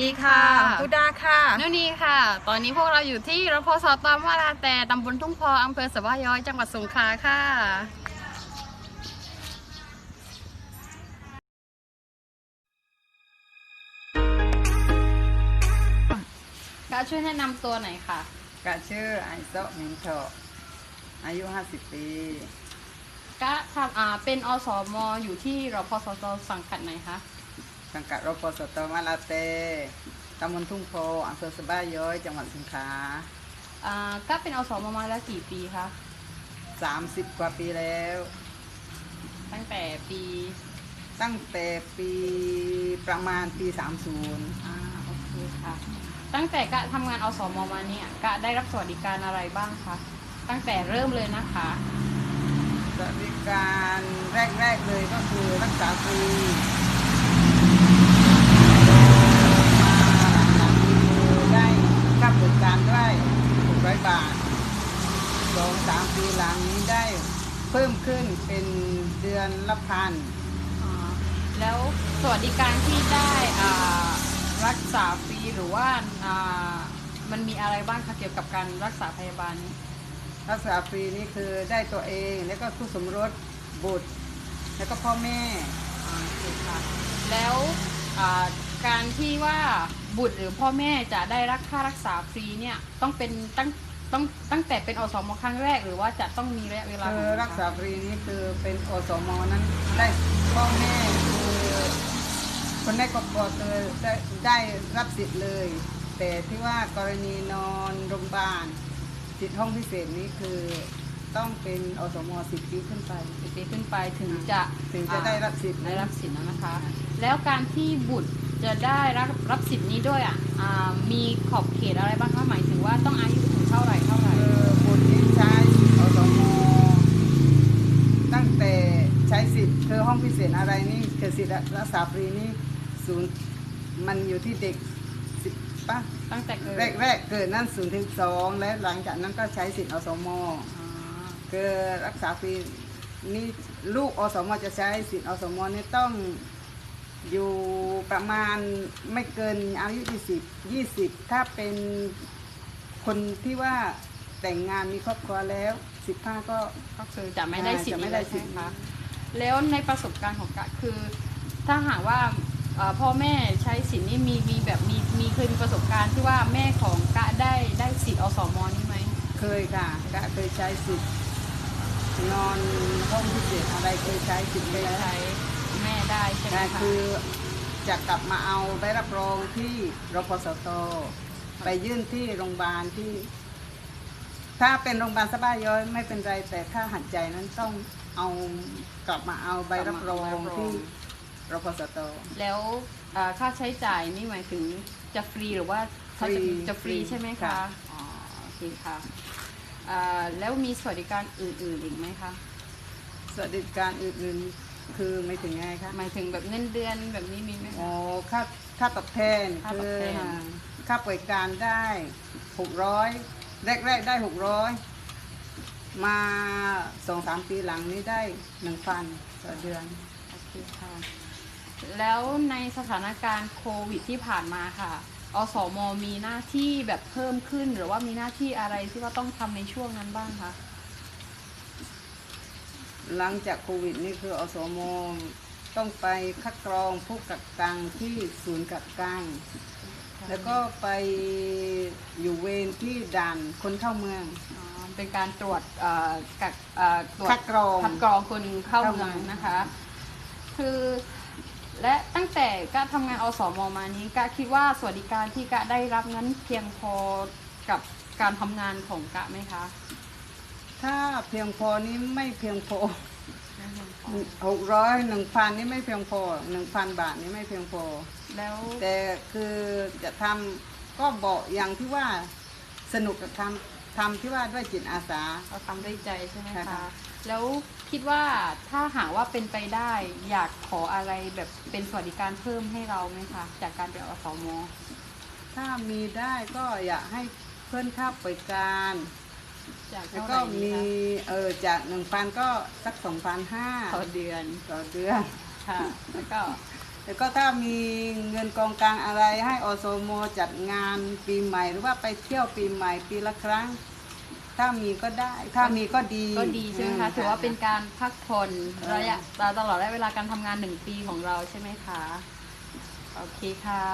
ดีค่ะตุดาค่ะนุนีค่ะ ตอนนี้พวกเราอยู่ที่รพสตมาลาแต่ตำบลทุ่งพออำเภอสะวาย้อยจังหวัดสงขลาค่ะก็ช่วยแนะนำตัวหน่อยค่ะกะชื่อไอโซะเหมิงโชอายุ 50 ปีก็ทำอ่าเป็นอสมอยู่ที่รพสตสังกัดไหนคะ สังกัดรปสตมาลาเตตำบลทุ่งโพอำเภอสะบ้าย้อย จังหวัดสงขลาอ่าก็เป็นอสมมาแล้วกี่ปีคะ30กว่าปีแล้ว ตั้งแต่ปีตั้งแต่ปีประมาณปี30อ่าโอเคค่ะ ตั้งแต่กะทำงานอสมมาเนี่ยกะได้รับสวัสดิการอะไรบ้างคะตั้งแต่เริ่มเลยนะคะสวัสดิการแรก ๆ เลยก็คือรักษาฟรีมาหลังๆนี้คือได้ค่าบริการด้วย600 บาทสองสามปีหลังนี้ได้เพิ่มขึ้นเป็นเดือนละพันอ่าแล้วสวัสดิการที่ได้อ่ารักษาฟรีหรือว่าอ่ามันมีอะไรบ้างคะเกี่ยวกับการรักษาพยาบาลนี้รักษาฟรีนี่คือได้ตัวเองแล้วก็คู่สมรสบุตร แล้วก็พ่อแม่อ่าโอเคค่ะแล้วอ่าการที่ว่าบุตรหรือพ่อแม่จะได้รับค่ารักษาฟรีเนี่ยต้องเป็นตั้ง ต้องตั้งแต่เป็นอสมครั้งแรกหรือว่าจะต้องมีระยะเวลาคือของมันคะรักษาฟรีนี่คือเป็นอสมนั้นได้พ่อแม่คือคนในครอบครัวคือได้ได้รับสิทธิ์เลย แต่ที่ว่ากรณีนอนโรงพยาบาลสิทธิห้องพิเศษนี้คือต้องเป็นอสมสิบปีขึ้นไปสิบปีขึ้นไปถึงจะถึงจะได้รับสิทธิ์ได้รับสิทธิ์นั้นนะคะ แล้วการที่บุตรจะได้รับรับสิทธิ์นี้ด้วยอะอ่ามีขอบเขตอะไรบ้างคะหมายถึงว่าต้องอายุถึงเท่าไหร่เท่าไหร่ เออบุตรนี้ใช้อสมตั้งแต่ใช้สิทธิ์คือห้องพิเศษอะไร นี่คือสิทธิ์รักษาฟรีนี่ศูนย์มันอยู่ที่เด็กสิบปะตั้งแต่เกิดแรกแรกๆเกิดนั่นศูนย์ถึงสองและหลังจากนั้นก็ใช้สิทธิ์อสมอ่าคือรักษาฟรีนี่ลูกอสมจะใช้สิทธิ์อสมนี่ต้องอยู่ประมาณไม่เกินอายุ20 20 ถ้าเป็นคนที่ว่าแต่งงานมีครอบครัวแล้ว 15 ก็ก็คือจะไม่ได้สิทธิ์จะไม่นี้ได้เลยสิใช่ทธิ์ไหมคะแล้วในประสบการณ์ของกะคือ ถ้าหากว่าเอ่อพ่อแม่ใช้สิทธิ์นี้มีมีแบบมีมีเคยมีประสบการณ์ที่ว่าแม่ของกะได้ได้สิทธิ์อสมนี้ไหมเคยค่ะก็เคยใช้สิทธิ์นอนห้องพิเศษอะไรเคยใช้สิทธิ์ไปเคยแล้วใช้แม่ได้ใช่ไหมแต่คะคือจะกลับมาเอาใบรับรองที่รพสตไปยื่นที่โรงพยาบาลที่ ถ้าเป็นโรงพยาบาลสบายย้อยไม่เป็นไรแต่ถ้าหัดใจนั้นต้องเอากลับมาเอาใบรับรองที่ รพสต แล้วเอ่อค่าใช้จ่ายนี่หมายถึงจะฟรีหรือว่าถ้าจะฟรีจะฟรีฟรีใช่ไหมค่ะ คะอ๋อโอเคค่ะเอ่อแล้วมีสวัสดิการอื่นๆอีกไหมคะสวัสดิการอื่นๆคือไม่ถึงไงคะหมายถึงแบบเงินเดือนแบบนี้มีไหมอ๋คะอค่าค่าตอบแทนค่าตคืออบแทนอ่าค่าบริการได้หกร้อยแรกๆได้หกร้อยมาสองสามปีหลังนี้ได้หนึ่งพันต่อเดือน โอเคค่ะ แล้วในสถานการณ์โควิดที่ผ่านมาค่ะ อสมมีหน้าที่แบบเพิ่มขึ้น หรือว่ามีหน้าที่อะไรที่ว่าต้องทำในช่วงนั้นบ้างคะหลังจากโควิดนี่คืออสมต้องไปคัดกรองผู้กักกันที่ศูนย์กักกันแล้วก็ไปอยู่เวรที่ด่านคนเข้าเมือง อ๋อเป็นการตรวจเอ่อกักเอ่อตรวจ คัดกรอง คัดกรองคนเข้าเข้าเมืองเมืองนะคะ คือ และตั้งแต่กะทำงานอสมมานี้กะคิดว่าสวัสดิการที่กะได้รับนั้นเพียงพอกับการทำงานของกะไหมคะ ถ้าเพียงพอนี้ไม่เพียงพอไม่เพียงพอหกร้อยหนึ่งพันนี่ไม่เพียงพอหนึ่งพันบาทนี่ไม่เพียงพอ แล้ว แต่คือจะทำก็บอกอย่างที่ว่าสนุกกับทำทำที่ว่าด้วยจิตอาสาเราทำด้วยใจใช่ไหมใช่คะค่ะ แล้วคิดว่าถ้าหากว่าเป็นไปได้อยากขออะไรแบบเป็นสวัสดิการเพิ่มให้เราไหมคะ จากการเป็นอสมถ้ามีได้ก็อยากให้เพิ่นค่าบริการจากแล้วเท่าไหก็ร่ดีมีคะเออจากหนึ่งพันก็สักสองพันห้าต่อเดือนต่อเดือน ค่ะ แล้วก็แต่ก็ถ้ามีเงินกองกลางอะไรให้อสมจัดงานปีใหม่ หรือว่าไปเที่ยวปีใหม่ปีละครั้ง ถ้ามีก็ได้ ถ้ามีก็ดีก็ดีใช่ไหมคะ ถือว่าเป็นการพักผ่อนระยะตลอดระยะเวลาการทำงานหนึ่งปีของเราใช่ไหมคะ โอเคค่ะ